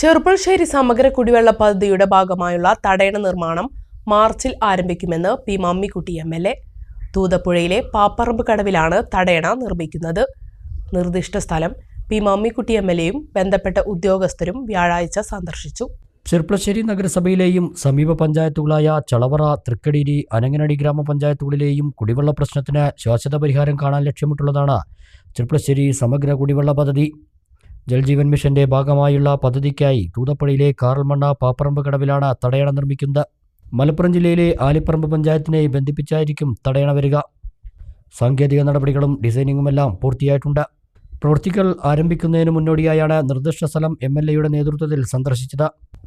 ചെറുപ്പുളശ്ശേരി സമഗ്ര കുടിവെള്ള പദ്ധതിയുടെ ഭാഗമായുള്ള തടയണ നിർമ്മാണം മാർച്ചിൽ ആരംഭിക്കുമെന്ന് P Mammikutty M L A. തൂതപ്പുഴയിലെ പാപ്പറമ്പ് കടവിലാണ് തടയണ നിർമ്മിക്കുന്നത്. നിർദ്ദിഷ്ട സ്ഥലം പി മമ്മിക്കുട്ടി എം എൽ എയും ബന്ധപ്പെട്ട ഉദ്യോഗസ്ഥരും വ്യാഴാഴ്ച സന്ദർശിച്ചു. ചെർപ്പളശ്ശേരി നഗരസഭയിലെയും സമീപ പഞ്ചായത്തുകളായ ചളവറ തൃക്കടീരി അനങ്ങനടി ഗ്രാമപഞ്ചായത്തുകളിലെയും കുടിവെള്ള പ്രശ്നത്തിന് ശാശ്വത പരിഹാരം കാണാൻ ലക്ഷ്യമിട്ടുള്ളതാണ് ചെർപ്പളശ്ശേരി സമഗ്ര കുടിവെള്ള പദ്ധതി. ജൽജീവൻ മിഷന്റെ ഭാഗമായുള്ള പദ്ധതിക്കായി തൂതപ്പുഴയിലെ കാറൽമണ്ണ പാപ്പറമ്പ് കടവിലാണ് തടയണ നിർമ്മിക്കുന്നത്. മലപ്പുറം ജില്ലയിലെ ആലിപ്പറമ്പ് പഞ്ചായത്തിനെ ബന്ധിപ്പിച്ചായിരിക്കും തടയണ വരിക. സാങ്കേതിക നടപടികളും ഡിസൈനിങ്ങുമെല്ലാം പൂർത്തിയായിട്ടുണ്ട്. പ്രവൃത്തികൾ ആരംഭിക്കുന്നതിന് മുന്നോടിയായാണ് നിർദ്ദിഷ്ട സ്ഥലം എം എൽ എയുടെ നേതൃത്വത്തിൽ സന്ദർശിച്ചത്.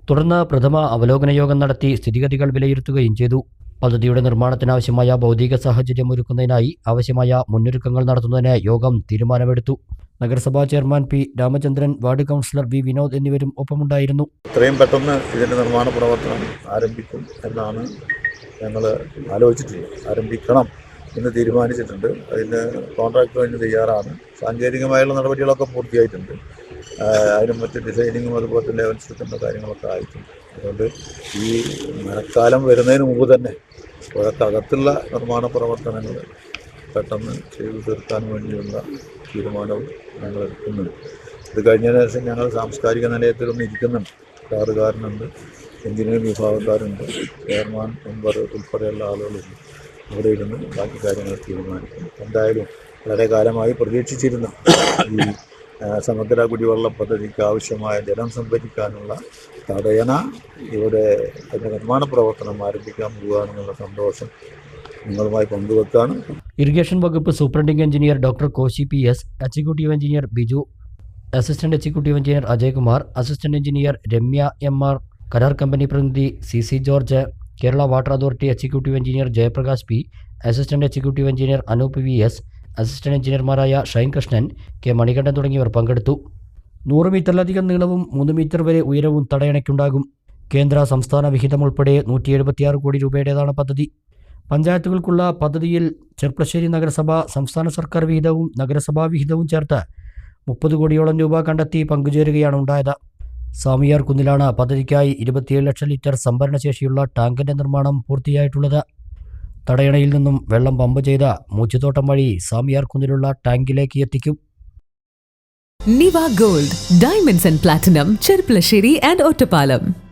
തുടർന്ന് പ്രഥമ അവലോകന യോഗം നടത്തി സ്ഥിതിഗതികൾ വിലയിരുത്തുകയും ചെയ്തു. പദ്ധതിയുടെ നിർമ്മാണത്തിനാവശ്യമായ ഭൗതിക സാഹചര്യം ഒരുക്കുന്നതിനായി ആവശ്യമായ മുന്നൊരുക്കങ്ങൾ നടത്തുന്നതിന് യോഗം തീരുമാനമെടുത്തു. നഗരസഭാ chairman P Ramachandran ward councillor V Vinod എന്നിവരും ഒപ്പമുണ്ടായിരുന്നു. എത്രയും പെട്ടെന്ന് ഇതിന്റെ നിർമ്മാണ പ്രവർത്തനം ആരംഭിക്കും എന്നാണ് ഞങ്ങൾ ആലോചിച്ചിട്ടുള്ളത്. ആരംഭിക്കണം എന്ന് തീരുമാനിച്ചിട്ടുണ്ട്. അതിന് കോൺട്രാക്ടർ അതിന് തയ്യാറാണ്. സാങ്കേതികമായുള്ള നടപടികളൊക്കെ പൂർത്തിയായിട്ടുണ്ട്. അതിനും മറ്റ് ഡിസൈനിങ്ങും അതുപോലെ ലെവൽ സ്റ്റിക്കുന്ന കാര്യങ്ങളൊക്കെ ആയിട്ടുണ്ട്. അതുകൊണ്ട് ഈ മഴക്കാലം വരുന്നതിന് മുമ്പ് തന്നെ പുഴക്കകത്തുള്ള നിർമ്മാണ പ്രവർത്തനങ്ങൾ പെട്ടെന്ന് ചെയ്തു തീർക്കാൻ വേണ്ടിയുള്ള തീരുമാനവും ഞങ്ങൾ എടുക്കുന്നുണ്ട്. ഇത് കഴിഞ്ഞ ദിവസം ഞങ്ങൾ സാംസ്കാരിക നിലയത്തിലൊന്ന് ഇരിക്കുന്നുണ്ട്. കാറുകാരനുണ്ട് എഞ്ചിനീയറിംഗ് വിഭാഗക്കാരുണ്ട് ചെയർമാൻ മെമ്പർ ഉൾപ്പെടെയുള്ള ആളുകളുണ്ട്. അവിടെ ഇരുന്ന് ബാക്കി കാര്യങ്ങൾ തീരുമാനിക്കും. എന്തായാലും വളരെ കാലമായി പ്രതീക്ഷിച്ചിരുന്ന ഈ സമുദ്ര കുടിവെള്ള പദ്ധതിക്ക് ആവശ്യമായ ജലം സംഭരിക്കാനുള്ള തടയണ ഇവിടെ അതിന്റെ നിർമ്മാണ പ്രവർത്തനം ആരംഭിക്കാൻ പോകുക എന്നുള്ള സന്തോഷം നിങ്ങളുമായി പങ്കുവെക്കാണ് ഇറിഗേഷൻ വകുപ്പ് superintending engineer doctor Koshy P S executive engineer Biju assistant executive engineer Ajaykumar assistant engineer Ramya M R കരാർ കമ്പനി പ്രതിനിധി C C George Kerala water authority executive engineer Jayaprakash P assistant executive engineer Anoop V S assistant എഞ്ചിനീയർമാരായ Shine Krishnan K Manikandan തുടങ്ങിയവർ പങ്കെടുത്തു. നൂറ് മീറ്ററിലധികം നീളവും മൂന്ന് metre വരെ ഉയരവും തടയണയ്ക്കുണ്ടാകും. കേന്ദ്ര സംസ്ഥാന വിഹിതം ഉൾപ്പെടെ നൂറ്റി എഴുപത്തിയാറ് കോടി രൂപയുടേതാണ് പദ്ധതി. പഞ്ചായത്തുകൾക്കുള്ള പദ്ധതിയിൽ ചെർപ്പളശ്ശേരി നഗരസഭ സംസ്ഥാന സർക്കാർ വിഹിതവും നഗരസഭാ വിഹിതവും ചേർത്ത് മുപ്പത് കോടിയോളം രൂപ കണ്ടെത്തി പങ്കുചേരുകയാണ് ഉണ്ടായത്. സ്വാമിയാർ കുന്നിലാണ് പദ്ധതിക്കായി ഇരുപത്തിയേഴ് ലക്ഷം ലിറ്റർ സംഭരണശേഷിയുള്ള ടാങ്കിന്റെ നിർമ്മാണം പൂർത്തിയായിട്ടുള്ളത്. തടയണയിൽ നിന്നും വെള്ളം പമ്പ് ചെയ്ത മൂച്ചുതോട്ടം വഴി സ്വാമിയാർ കുന്നിലുള്ള ടാങ്കിലേക്ക് എത്തിക്കും. Niva gold diamonds and platinum Cherpulassery and Ottapalam